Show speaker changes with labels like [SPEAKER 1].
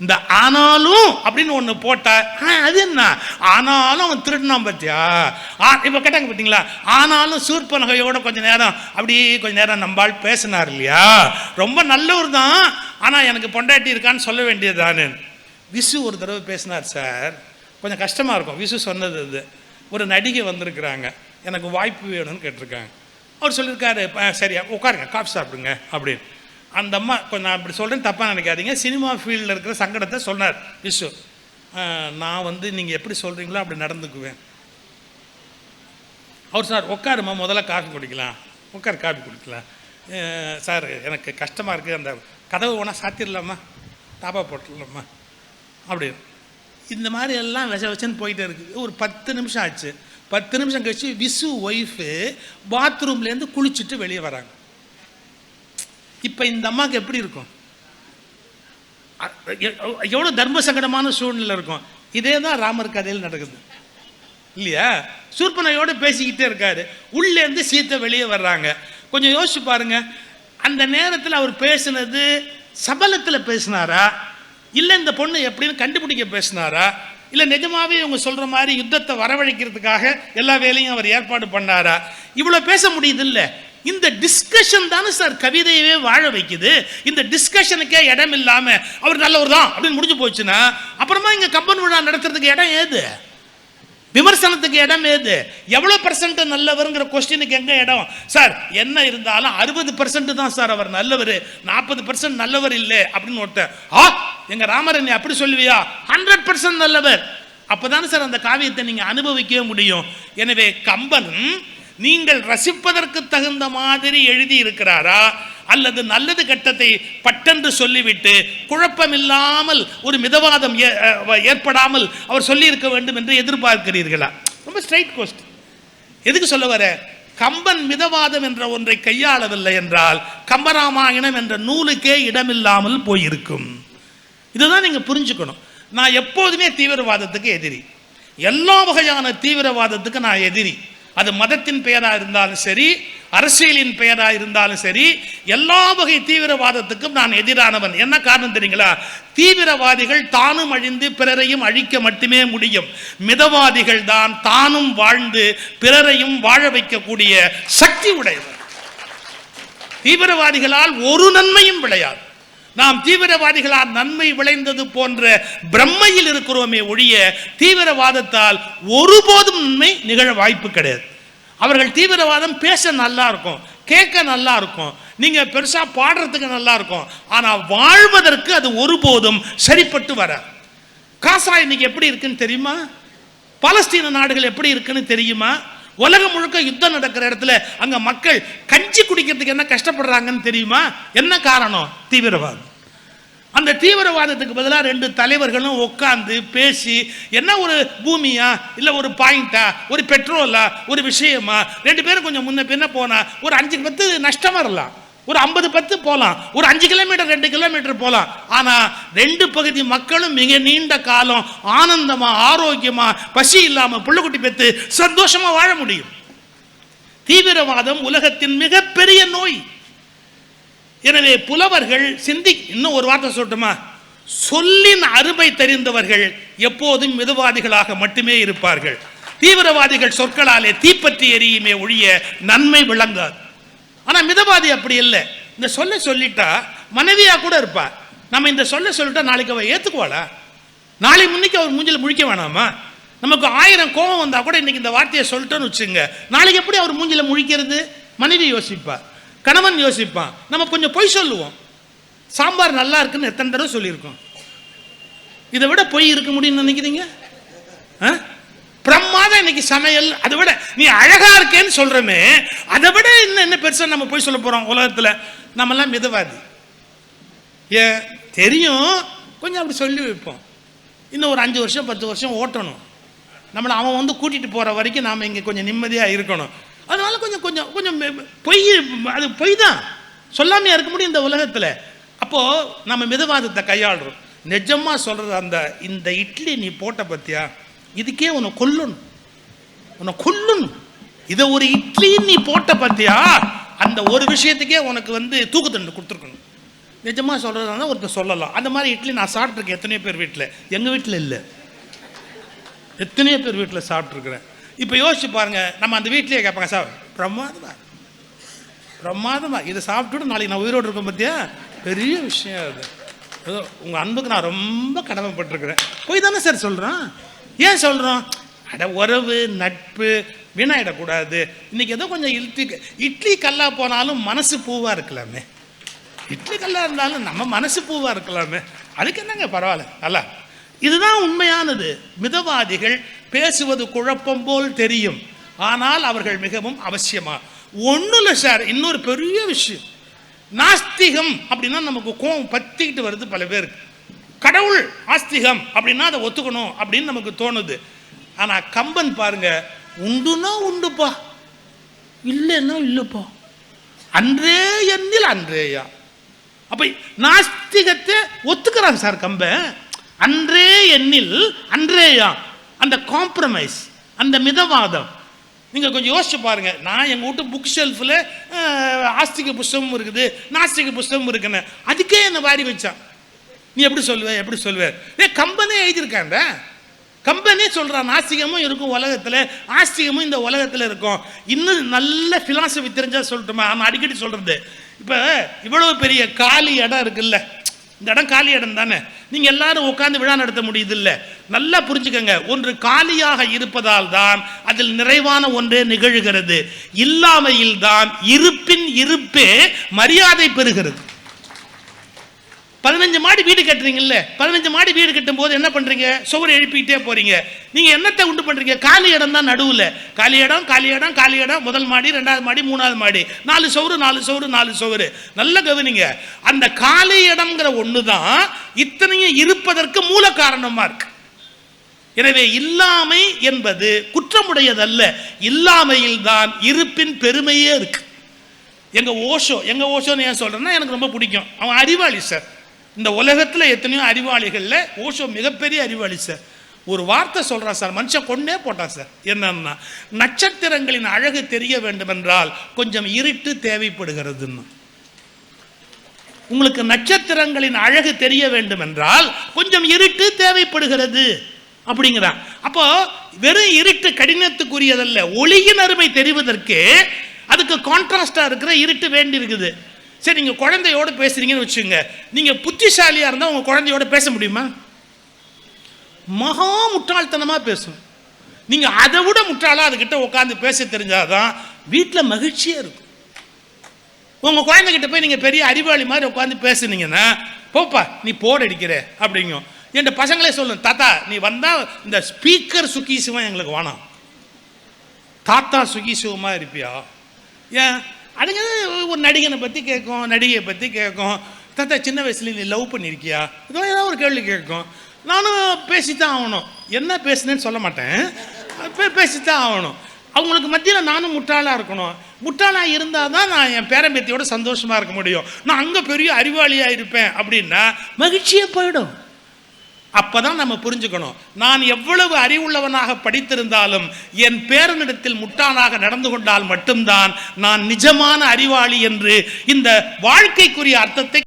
[SPEAKER 1] இந்த ஆனாலும் அப்படின்னு ஒன்று போட்டா ஆ, அது என்ன? ஆனாலும் அவன் திருடினான் பார்த்தியா ஆ இப்போ கேட்டாங்க பார்த்தீங்களா ஆனாலும் சூர்பனகையோட கொஞ்ச நேரம் அப்படி கொஞ்ச நேரம் நம்பாள் பேசினார் இல்லையா? ரொம்ப நல்லவர் தான் ஆனால் எனக்கு பொண்டாட்டி இருக்கான்னு சொல்ல வேண்டியது விசு ஒரு தடவை பேசினார் சார். கொஞ்சம் கஷ்டமாக இருக்கும். விசு சொன்னது இது. ஒரு நடிகை வந்திருக்கிறாங்க. எனக்கு வாய்ப்பு வேணும்னு கேட்டிருக்காங்க. அவர் சொல்லியிருக்காரு சரியா உட்காருங்க காஃபி சாப்பிடுங்க அப்படின்னு. அந்த அம்மா கொஞ்சம் நான் இப்படி சொல்கிறேன் தப்பாக நினைக்காதீங்க. சினிமா ஃபீல்டில் இருக்கிற சங்கடத்தை சொன்னார் விஷு நான் வந்து நீங்கள் எப்படி சொல்கிறீங்களோ அப்படி நடந்துக்குவேன். அவர் சார் உட்காருமா முதல்ல காஃபி குடிக்கலாம். உட்கார் காஃபி குடிக்கலாம். சார் எனக்கு கஷ்டமாக இருக்குது அந்த கதவு ஒன்றா சாத்திடலாமா தாப்பா போட்டுடலாமா? அப்படி. இந்த மாதிரி எல்லாம் விஷ விஷன்னு போயிட்டே இருக்குது ஒரு பத்து நிமிஷம் ஆச்சு. பத்து நிமிஷம் கழிச்சு விசு ஒய்ஃபு பாத்ரூம்லேருந்து குளிச்சுட்டு வெளியே வராங்க. இப்போ இந்த அம்மாவுக்கு எப்படி இருக்கும்? எவ்வளோ தர்ம சங்கடமான சூழ்நிலை இருக்கும். இதே தான் ராமர் கதையில் நடக்குது. இல்லையா? சூர்பனையோடு பேசிக்கிட்டே இருக்காரு. உள்ளேருந்து சீத்தை வெளியே வர்றாங்க. கொஞ்சம் யோசிச்சு பாருங்க. அந்த நேரத்தில் அவர் பேசுனது சபலத்தில் பேசினாரா? இல்லை இந்த பொண்ணு எப்படின்னு கண்டுபிடிக்க பேசினாரா? இல்லை நிஜமாவே இவங்க சொல்கிற மாதிரி யுத்தத்தை வரவழைக்கிறதுக்காக எல்லா வேலையும் அவர் ஏற்பாடு பண்ணாரா? இவ்வளோ பேச முடியுது இல்லை இந்த டிஸ்கஷன் தானே சார் கவிதையவே வாழ வைக்குது. இந்த டிஸ்கஷனுக்கே இடம் இல்லாமல் அவர் நல்லவர் தான் அப்படின்னு முடிஞ்சு போச்சுன்னா அப்புறமா இங்கே கம்பன் விழா நடத்துறதுக்கு இடம் ஏது? விமர்சனத்துக்கு இடம் ஏது? எவ்வளோ பர்சன்ட் நல்லவருங்கிற கொஸ்டினுக்கு எங்க இடம்? சார் என்ன இருந்தாலும் அறுபது பர்சன்ட் தான் சார் அவர் நல்லவர். நாற்பது பர்சன்ட் நல்லவர் இல்லை அப்படின்னு ஒருத்தன் ஆ எங்க ராமர் நீ அப்படி சொல்லுவியா? ஹண்ட்ரட் பர்சன்ட் நல்லவர். அப்பதானே சார் அந்த காவியத்தை நீங்க அனுபவிக்கவே முடியும். எனவே கம்பன் நீங்கள் ரசிப்பதற்கு தகுந்த மாதிரி எழுதி இருக்கிறாரா? அல்லது நல்லது கட்டத்தை பட்டென்று சொல்லிவிட்டு குழப்பமில்லாமல் ஒரு மிதவாதம் ஏ- ஏற்படாமல் அவர் சொல்லியிருக்க வேண்டும் என்று எதிர்பார்க்கிறீர்களா? ரொம்ப ஸ்ட்ரைட் கொஸ்டின் எதுக்கு சொல்ல வர? கம்பன் மிதவாதம் என்ற ஒன்றை கையாளவில்லை என்றால் கம்பராமாயணம் என்ற நூலுக்கே இடமில்லாமல் போயிருக்கும். இதுதான் நீங்கள் புரிஞ்சுக்கணும். நான் எப்போதுமே தீவிரவாதத்துக்கு எதிரி. எல்லா வகையான தீவிரவாதத்துக்கு நான் எதிரி. அது மதத்தின் பெயராக இருந்தாலும் சரி அரசியலின் பெயராக இருந்தாலும் சரி எல்லா வகை தீவிரவாதத்துக்கும் நான் எதிரானவன். என்ன காரணம் தெரியுங்களா? தீவிரவாதிகள் தானும் அழிந்து பிறரையும் அழிக்க மட்டுமே முடியும். மிதவாதிகள் தான் தானும் வாழ்ந்து பிறரையும் வாழ வைக்கக்கூடிய சக்தி உடையவர். தீவிரவாதிகளால் ஒரு நன்மையும் விளையாது. நாம் தீவிரவாதிகளால் நன்மை விளைந்தது போன்ற பிரம்மையில் இருக்கிறோமே ஒழிய தீவிரவாதத்தால் ஒருபோதும் நன்மை நிகழ வாய்ப்பு கிடையாது. அவர்கள் தீவிரவாதம் பேச நல்லா இருக்கும் கேட்க நல்லா இருக்கும் நீங்க பெருசா பாடுறதுக்கு நல்லா இருக்கும் ஆனா வாழ்வதற்கு அது ஒருபோதும் சரிப்பட்டு வர காசா இன்னைக்கு எப்படி இருக்குன்னு தெரியுமா? பாலஸ்தீன நாடுகள் எப்படி இருக்குன்னு தெரியுமா? உலகம் முழுக்க யுத்தம் நடக்கிற இடத்துல அங்க மக்கள் கஞ்சி குடிக்கிறதுக்கு என்ன கஷ்டப்படுறாங்கன்னு தெரியுமா? என்ன காரணம்? தீவிரவாதம். அந்த தீவிரவாதத்துக்கு பதிலாக ரெண்டு தலைவர்களும் உட்காந்து பேசி என்ன ஒரு பூமியா? இல்லை ஒரு பாயிண்டா? ஒரு பெட்ரோலா? ஒரு விஷயமா? ரெண்டு பேரும் கொஞ்சம் முன்ன பின்ன போனால் ஒரு அஞ்சு பத்து நஷ்டம் வரலாம். ஒரு ஐம்பது பத்து போகலாம் ஒரு அஞ்சு கிலோமீட்டர் ரெண்டு கிலோமீட்டர் போகலாம் ஆனால் ரெண்டு பகுதி மக்களும் மிக நீண்ட காலம் ஆனந்தமாக ஆரோக்கியமாக பசி இல்லாமல் புள்ளுக்குட்டி பெற்று சந்தோஷமாக வாழ முடியும். தீவிரவாதம் உலகத்தின் மிகப்பெரிய நோய். எனவே புலவர்கள் சிந்தி இன்னும் ஒரு வார்த்தை சொல்லட்டுமா? சொல்லின் அருமை தெரிந்தவர்கள் எப்போதும் மிதவாதிகளாக மட்டுமே இருப்பார்கள். தீவிரவாதிகள் சொற்களாலே தீப்பற்றி எரியுமே ஒழிய நன்மை விளங்காது. ஆனால் மிதவாதி அப்படி இல்லை. இந்த சொல்ல சொல்லிட்டா மனைவியாக கூட இருப்பா. நம்ம இந்த சொல்ல சொல்லிட்டா நாளைக்கு அவ ஏற்றுக்குவாளா நாளை முன்னைக்கு அவர் மூஞ்சில் முழிக்க வேணாமா? நமக்கு ஆயிரம் கோபம் வந்தால் கூட இன்னைக்கு இந்த வார்த்தையை சொல்லிட்டோன்னு வச்சுங்க நாளைக்கு எப்படி அவர் மூஞ்சில் முழிக்கிறது? மனைவி யோசிப்பா. கணவன் யோசிப்பான். நம்ம கொஞ்சம் பொய் சொல்லுவோம். சாம்பார் நல்லா இருக்குன்னு எத்தனை தடவை சொல்லியிருக்கோம். இதை விட பொய் இருக்க முடியும்னு நினைக்கிறீங்க? ஆ? இன்னைக்கு சமையல். அதை விட நீ அழகா இருக்கேன்னு சொல்றமே அதை விட இன்னும் என்ன பெருசா நம்ம போய் சொல்ல போறோம் உலகத்துல? நம்மெல்லாம் மிதவாதி. ஏ தெரியும். கொஞ்சம் அப்படி சொல்லி வைப்போம். இன்னும் ஒரு அஞ்சு வருஷம் பத்து வருஷம் ஓட்டணும். நம்மளை அவன் வந்து கூட்டிட்டு போற வரைக்கும் நாம இங்க கொஞ்சம் நிம்மதியா இருக்கணும். அதனால கொஞ்சம் கொஞ்சம் கொஞ்சம் பொய் அது பொய் தான் சொல்லாமையா இருக்க முடியும் இந்த உலகத்தில். அப்போது நம்ம மிதவாதத்தை கையாளுறோம். நிஜமாக சொல்கிறது அந்த இந்த இட்லி நீ போட்ட பற்றியா இதுக்கே உன்னை கொல்லணும். உன்னை கொல்லணும். இதை ஒரு இட்லின்னு நீ போட்ட பற்றியா அந்த ஒரு விஷயத்துக்கே உனக்கு வந்து தூக்கு தண்டு கொடுத்துருக்கணும். நிஜமாக சொல்கிறதா ஒருத்தர் சொல்லலாம். அந்த மாதிரி இட்லி நான் சாப்பிட்ருக்கேன் எத்தனையோ பேர் வீட்டில் எங்கள் வீட்டில் இல்லை. எத்தனையோ பேர் வீட்டில் சாப்பிட்ருக்குறேன் இப்போ யோசிச்சு பாருங்க நம்ம அந்த வீட்லேயே கேட்பாங்க சார் பிரமாதமா பிரமாதமா இதை சாப்பிட்டுட்டு நாளைக்கு நான் உயிரோடு இருக்கேன் பார்த்தியா பெரிய விஷயம் அது. ஏதோ உங்கள் அன்புக்கு நான் ரொம்ப கடமைப்பட்டிருக்கிறேன். போய் தானே சார் சொல்கிறோம் ஏன் சொல்கிறோம் அட உறவு நட்பு வீணாயிடக்கூடாது. இன்னைக்கு ஏதோ கொஞ்சம் இட்லி இட்லி கல்லா போனாலும் மனசு பூவாக இருக்கலாமே. இட்லி கல்லா இருந்தாலும் நம்ம மனசு பூவாக இருக்கலாமே. அதுக்கு என்னங்க பரவாயில்ல? நல்லா. இதுதான் உண்மையானது. மிதவாதிகள் பேசுவது குழப்பம் போல் தெரியும். ஆனால் அவர்கள் மிகவும் அவசியமா. ஒன்றும் இல்லை சார் இன்னொரு பெரிய விஷயம். நாஸ்திகம் அப்படின்னா நமக்கு கோவம் பத்திக்கிட்டு வருது பல பேருக்கு. கடவுள் ஆஸ்திகம் அப்படின்னா அதை ஒத்துக்கணும் அப்படின்னு நமக்கு தோணுது. ஆனால் கம்பன் பாருங்க உண்டுனா உண்டுப்பா இல்லைன்னா இல்லைப்பா. அன்றே எண்ணில் அன்றேயா. அப்ப நாஸ்திகத்தை ஒத்துக்கிறான் சார் கம்பன். அன்றே எண்ணில் அன்றேயா. அந்த காம்ப்ரமைஸ் அந்த மிதவாதம். நீங்கள் கொஞ்சம் யோசிச்சு பாருங்க. நான் எங்கள் வீட்டு புக் ஷெல்ஃபில் ஆஸ்திக புஸ்தகமும் இருக்குது நாஸ்திக புஸ்தகமும் இருக்குன்னு. அதுக்கே என்னை வாரி வச்சான். நீ எப்படி சொல்லுவ எப்படி சொல்லுவ? ஏ கம்பனே எழுதியிருக்காண்ட கம்பனே சொல்கிறான் நாஸ்திகமும் இருக்கும் உலகத்தில் ஆஸ்திகமும் இந்த உலகத்தில் இருக்கும். இன்னும் நல்ல ஃபிலாசபி தெரிஞ்சா சொல்லட்டுமா? நான் அடிக்கடி சொல்கிறது இப்போ இவ்வளோ பெரிய காலி இடம் இருக்குல்ல. இந்த இடம் காலி இடம் தானே? நீங்கள் எல்லாரும் உட்காந்து விழா நடத்த முடியுது இல்லை நல்லா புரிஞ்சுக்கங்க. ஒன்று காலியாக இருப்பதால் தான் அதில் நிறைவான ஒன்றே நிகழ்கிறது. இல்லாமையில் தான் இருப்பின் இருப்பே மரியாதை பெறுகிறது. பதினஞ்சு மாடி வீடு கட்டுறீங்கல்ல பதினஞ்சு மாடி வீடு கட்டும் போது என்ன பண்றீங்க? சுவர் எழுப்பிக்கிட்டே போறீங்க. நீங்க என்னத்தை உண்டு பண்றீங்க? காலி இடம் தான் நடுவில். காலி இடம் காலி இடம் காலி இடம் முதல் மாடி ரெண்டாவது மாடி மூணாவது மாடி. நாலு சவுறு நாலு சவுறு நாலு சவுறு நல்ல கவனிங்க. அந்த காலி இடம்ங்கிற ஒன்று தான் இத்தனையும் இருப்பதற்கு மூல காரணமா இருக்கு. எனவே இல்லாமை என்பது குற்றமுடையதல்ல. இல்லாமையில் தான் இருப்பின் பெருமையே இருக்கு. எங்க ஓஷோ எங்க ஓஷோன்னு ஏன் சொல்றேன்னா எனக்கு ரொம்ப பிடிக்கும். அவன் அறிவாளி சார். இந்த உலகத்தில் எத்தனையோ அறிவாளிகளில் ஓஷோ மிகப்பெரிய அறிவாளி சார். ஒரு வார்த்தை சொல்கிறான் சார். மனுஷன் கொண்டே போட்டான் சார். என்னன்னா நட்சத்திரங்களின் அழகு தெரிய வேண்டுமென்றால் கொஞ்சம் இருட்டு தேவைப்படுகிறதுன்னு. உங்களுக்கு நட்சத்திரங்களின் அழகு தெரிய வேண்டுமென்றால் கொஞ்சம் இருட்டு தேவைப்படுகிறது அப்படிங்கிறான். அப்போ வெறும் இருட்டு கடினத்துக்குரியதல்ல ஒளியின் அருமை தெரிவதற்கு அதுக்கு கான்ட்ராஸ்டா இருக்கிற இருட்டு வேண்டி இருக்குது சரி நீங்கள் குழந்தையோட பேசுகிறீங்கன்னு வச்சுங்க நீங்கள் புத்திசாலியாக இருந்தால் உங்கள் குழந்தையோட பேச முடியுமா? மகா முட்டாள்தனமாக பேசும் நீங்கள் அதை விட முட்டாளாக அதுக்கிட்ட உட்காந்து பேச தெரிஞ்சாதான் வீட்டில் மகிழ்ச்சியாக இருக்கும். உங்கள் குழந்தைகிட்ட போய் நீங்கள் பெரிய அறிவாளி மாதிரி உட்காந்து பேசுனீங்கன்னா போப்பா நீ போர் அடிக்கிற அப்படிங்கும். என் பசங்களே சொல்லணும் தாத்தா நீ வந்தால் இந்த ஸ்பீக்கர் சுகி சிவம் எங்களுக்கு வேணாம். தாத்தா சுகி சிவமாக இருப்பியா? ஏன்? அதுங்க ஒரு நடிகனை பற்றி கேட்கும் நடிகையை பற்றி கேட்கும். தாத்தா சின்ன வயசுல நீ லவ் பண்ணியிருக்கியா இதோ ஏதாவது ஒரு கேள்வி கேட்கும். நானும் பேசித்தான் ஆகணும். என்ன பேசுனேன்னு சொல்ல மாட்டேன். பே- பேசித்தான் ஆகணும். அவங்களுக்கு மத்தியில் நானும் முட்டாளாக இருக்கணும். முட்டாளாக இருந்தால் தான் நான் என் பேரம்பேத்தியோட சந்தோஷமாக இருக்க முடியும். நான் அங்கே பெரிய அறிவாளியாக இருப்பேன் அப்படின்னா மகிழ்ச்சியே போயிடும். அப்பதான் நம்ம புரிஞ்சுக்கணும். நான் எவ்வளவு அறிவுள்ளவனாக படித்திருந்தாலும் என் பேரனிடத்தில் முட்டானாக நடந்து கொண்டால் மட்டும்தான் நான் நிஜமான அறிவாளி என்று இந்த வாழ்க்கைக்குரிய அர்த்தத்தை